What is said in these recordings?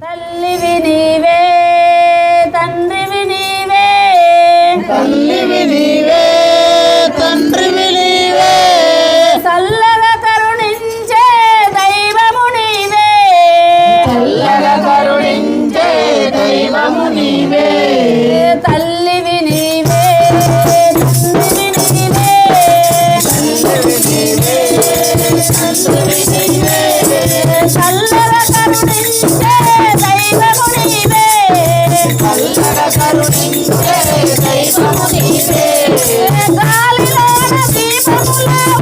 തല്ലിവിനെ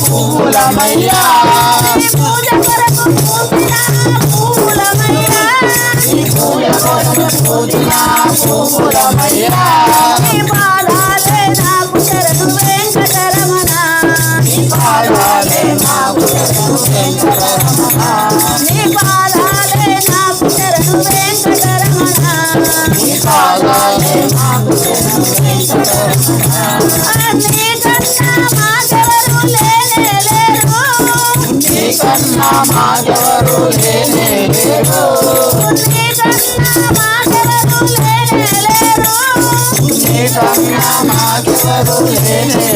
పూలమయ్యా పూజ కొరకు పూజిన పూలమయ్యా పూజ కొరకు పూజిన పూలమయ్యా నీ పాదాలే నాకు శరణు వెంకటరమణ నీ పాదాలే నాకు శరణు వెంకటరమణ కన్నా మాధవరు లేరు కన్నా మాధవరు లేరు